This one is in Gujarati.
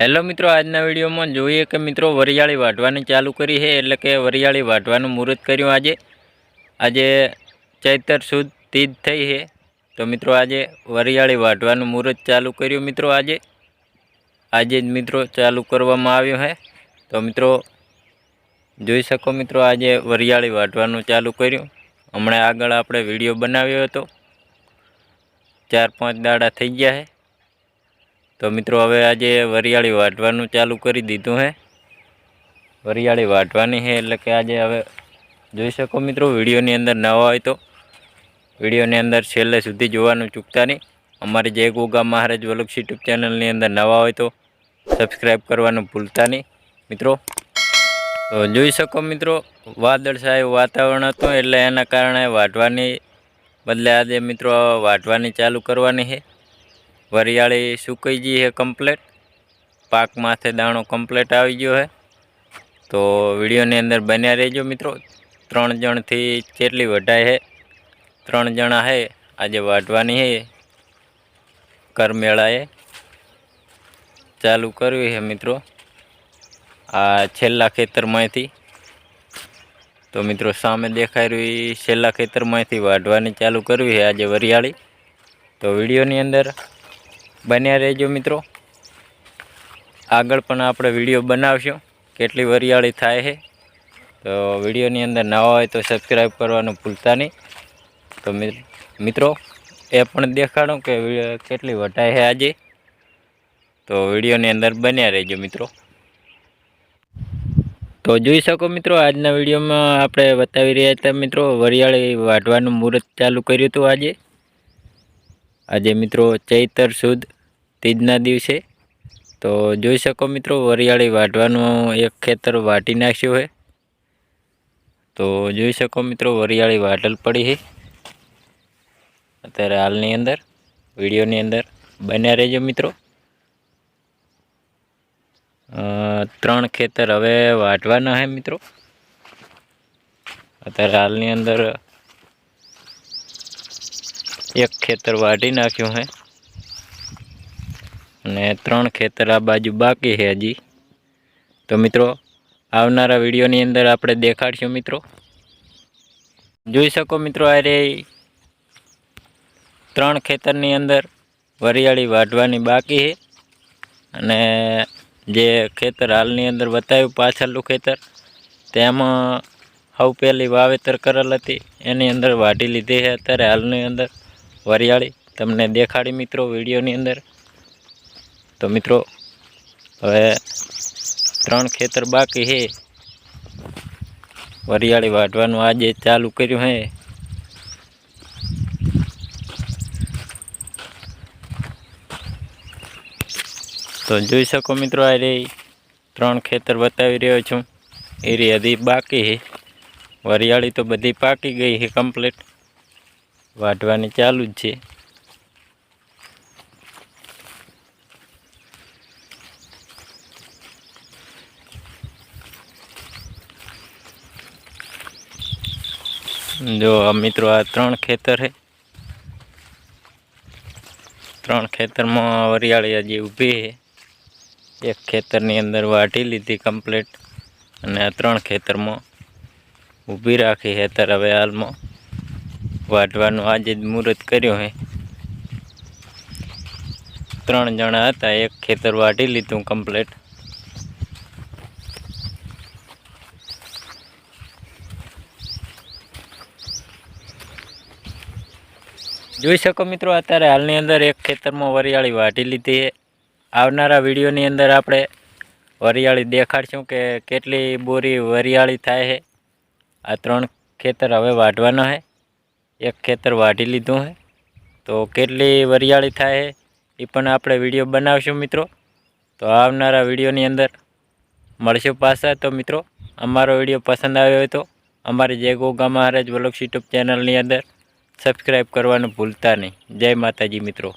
હેલો મિત્રો, આજના વિડીયોમાં જોઈએ કે મિત્રો વરિયાળી વાઢવાની ચાલુ કરી છે, એટલે કે વરિયાળી વાઢવાનું મુહૂર્ત કર્યું આજે. આજે ચૈતર સુદ તીજ થઈ છે, તો મિત્રો આજે વરિયાળી વાઢવાનું મુહૂર્ત ચાલુ કર્યું મિત્રો આજે. આજે જ મિત્રો ચાલુ કરવામાં આવ્યું છે, તો મિત્રો જોઈ શકો મિત્રો આજે વરિયાળી વાઢવાનું ચાલુ કર્યું. હમણાં આગળ આપણે વીડિયો બનાવ્યો હતો. ચાર પાંચ દાડા થઈ ગયા છે. તો મિત્રો હવે આજે વરિયાળી વાઢવાનું ચાલુ કરી દીધું છે વરિયાળી વાઢવાની છે એટલે કે આજે હવે જોઈ શકો મિત્રો વિડીયોની અંદર નવા હોય તો. વિડીયોની અંદર છેલ્લે સુધી જોવાનું ચૂકતા નહીં. અમારી જય ગોગા મહારાજ વલુક્ષ યુટ્યુબ ચેનલની અંદર નવા હોય તો સબસ્ક્રાઈબ કરવાનું ભૂલતા નહીં. મિત્રો, તો જોઈ શકો મિત્રો, વાદળછાયું વાતાવરણ હતું એટલે એના કારણે વાઢવાની બદલે આજે મિત્રો વાઢવાની ચાલુ કરવાની છે વરિયાળી સુકાઈ ગઈ છે કમ્પ્લેટ પાક માથે દાણો કમ્પ્લેટ આવી ગયો છે. તો વિડીયોની અંદર બન્યા રહેજો મિત્રો. ત્રણ જણથી કેટલી વઢાય છે? ત્રણ જણા છે. આજે વાઢવાની છે. કરમેળાએ ચાલુ કરવી છે મિત્રો. આ છેલ્લા ખેતરમાંથી. તો મિત્રો સામે દેખાઈ રહ્યું એ છેલ્લા ખેતરમાંથી વાઢવાની ચાલુ કરવી છે આજે વરિયાળી. તો વિડીયોની અંદર બન્યા રહેજો મિત્રો. આગળ પણ આપણે વીડિયો બનાવશું. કેટલી વરિયાળી થાય છે. તો વિડીયોની અંદર નવા હોય તો સબસ્ક્રાઈબ કરવાનું ભૂલતા નહીં. તો મિત્રો, એ પણ દેખાડો કે કેટલી વટાય છે આજે. તો વિડીયોની અંદર બન્યા રહેજો મિત્રો. તો જોઈ શકો મિત્રો, આજના વિડીયોમાં આપણે બતાવી રહ્યા હતા મિત્રો, વરિયાળી વાઢવાનું મુહૂર્ત ચાલુ કર્યું હતું આજે. આજે મિત્રો ચૈતર સુદ તીજના દિવસે. તો જોઈ શકો મિત્રો, વરિયાળી વાઢવાનું એક ખેતર વાટી નાખ્યું છે. તો જોઈ શકો મિત્રો, વરિયાળી વાટલ પડી છે. અત્યારે હાલની અંદર, વિડીયોની અંદર બન્યા રહેજો મિત્રો. ત્રણ ખેતર હવે વાટવાના છે મિત્રો. અત્યારે હાલની અંદર એક ખેતર વાઢી નાખ્યું છે અને ત્રણ ખેતર આ બાજુ બાકી છે હજી. તો મિત્રો, આવનારા વિડીયોની અંદર આપણે દેખાડશું મિત્રો. જોઈ શકો મિત્રો, આ રે ત્રણ ખેતરની અંદર વરિયાળી વાઢવાની બાકી છે અને જે ખેતર હાલની અંદર બતાવ્યું પાછળનું ખેતર, તેમાં સૌ પહેલી વાવેતર કરેલ હતી. એની અંદર વાઢી લીધી છે અત્યારે હાલની અંદર. વરિયાળી, તમને દેખાડી મિત્રો વિડીયોની અંદર. તો મિત્રો, હવે ત્રણ ખેતર બાકી છે. વરિયાળી વાઢવાનું આજે ચાલુ કર્યું હે. તો જોઈ શકો મિત્રો, આ રે ત્રણ ખેતર બતાવી રહ્યો છું. એ રી હજી બાકી છે. વરિયાળી તો બધી પાકી ગઈ છે કમ્પ્લીટ વાઢવાની ચાલુ જ છે. જો મિત્રો, આ ત્રણ ખેતર છે. ત્રણ ખેતરમાં વરિયાળી હજી ઊભી છે. એક ખેતરની અંદર વાટી લીધી કમ્પ્લીટ અને આ ત્રણ ખેતરમાં ઊભી રાખી હેતર હવે હાલમાં. વાઢવાનું આજે જ મુહૂર્ત કર્યું હે. ત્રણ જણા હતા, એક ખેતર વાઢી લીધું કમ્પ્લેટ જોઈ શકો મિત્રો, અત્યારે હાલની અંદર એક ખેતરમાં વરિયાળી વાઢી લીધી આવનારા વિડીયોની અંદર આપણે વરિયાળી દેખાડશું કે કેટલી બોરી વરિયાળી થાય છે. આ ત્રણ ખેતર હવે વાઢવાના છે. એક ખેતર વાઢી લીધું છે તો કેટલી વરિયાળી થાય એ પણ આપણે વીડિયો બનાવશું મિત્રો. તો આવનારા વિડીયોની અંદર મળશું પાછા. તો મિત્રો, અમારો વીડિયો પસંદ આવ્યો હોય તો અમારી જય ગોગા મહારાજ વલોક્ષ યુટ્યુબ ચેનલની અંદર સબસ્ક્રાઈબ કરવાનું ભૂલતા નહીં. જય માતાજી મિત્રો.